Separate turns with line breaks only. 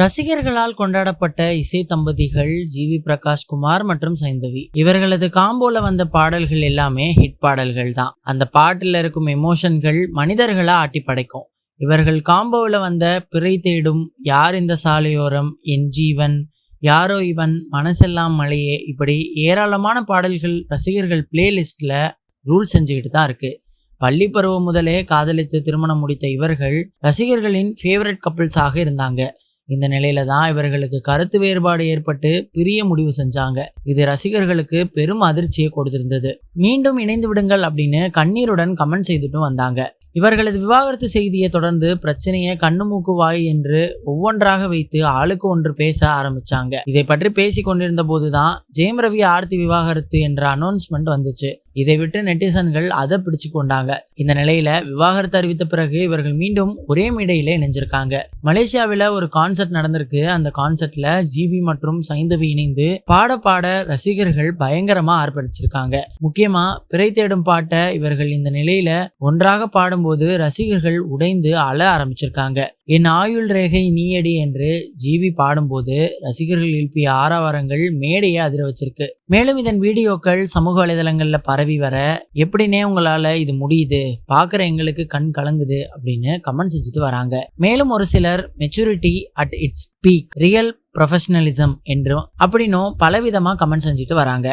ரசிகர்களால் கொண்டாடப்பட்ட இசை தம்பதிகள் ஜிவி பிரகாஷ் குமார் மற்றும் சைந்தவி. இவர்களது காம்போல வந்த பாடல்கள் எல்லாமே ஹிட் பாடல்கள் தான். அந்த பாட்டில் இருக்கும் எமோஷன்கள் மனிதர்களை ஆட்டி படைக்கும். இவர்கள் காம்போவில் வந்த பிறை தேடும் யார் இந்த சாலையோரம் என் ஜீவன் யாரோ இவன் மனசெல்லாம் மலையே இப்படி ஏராளமான பாடல்கள் ரசிகர்கள் பிளேலிஸ்டில் ரூல் செஞ்சுக்கிட்டு தான் இருக்கு. பள்ளி பருவம் முதலே காதலித்து திருமணம் முடித்த இவர்கள் ரசிகர்களின் ஃபேவரட் கப்பிள்ஸாக இருந்தாங்க. இந்த நிலையில தான் இவர்களுக்கு கருத்து வேறுபாடு ஏற்பட்டு பிரிய முடிவு செஞ்சாங்க. இது ரசிகர்களுக்கு பெரும் அதிர்ச்சியை கொடுத்திருந்தது. மீண்டும் இணைந்து விடுங்கள் அப்படின்னு கண்ணீருடன் கமெண்ட் செய்துட்டும் வந்தாங்க. இவர்களது விவாகரத்து செய்தியை தொடர்ந்து பிரச்சனையை கண்ணு மூக்கு வாய் என்று ஒவ்வொன்றாக வைத்து ஆளுக்கு ஒன்று பேச ஆரம்பிச்சாங்க. இதை பற்றி பேசி கொண்டிருந்த போதுதான் ஜெயம் ரவி ஆர்த்தி விவாகரத்து என்ற அனௌன்ஸ்மெண்ட் வந்துச்சு. இதை விட்டு நெட்டிசன்கள் அதை பிடிச்சு கொண்டாங்க. இந்த நிலையில விவாகரத்து அறிவித்த பிறகு இவர்கள் மீண்டும் ஒரே மேடையில இணைஞ்சிருக்காங்க. மலேசியாவில் ஒரு கான்சர்ட் நடந்திருக்கு. அந்த கான்சர்ட்ல ஜிவி மற்றும் சைந்தவி இணைந்து பாட பாட ரசிகர்கள் பயங்கரமா ஆர்ப்பரிச்சிருக்காங்க. முக்கியமா பிறை தேடும் பாட்டை இவர்கள் இந்த நிலையில ஒன்றாக பாடும்போது ரசிகர்கள் உடைந்து அழ ஆரம்பிச்சிருக்காங்க. என் ஆயுள் ரேகை நீயடி என்று ஜிவி பாடும்போது ரசிகர்கள் எழுப்பிய ஆரவாரங்கள் மேடையை அதிர வச்சிருக்கு. மேலும் இதன் வீடியோக்கள் சமூக வலைதளங்களில் பரவி வர எப்படின்னே உங்களால் இது முடியுது பார்க்குற எங்களுக்கு கண் கலங்குது அப்படின்னு கமெண்ட் செஞ்சுட்டு வராங்க. மேலும் ஒரு சிலர் maturity at its peak real professionalism என்றும் அப்படின்னும் பலவிதமாக கமெண்ட் செஞ்சுட்டு வராங்க.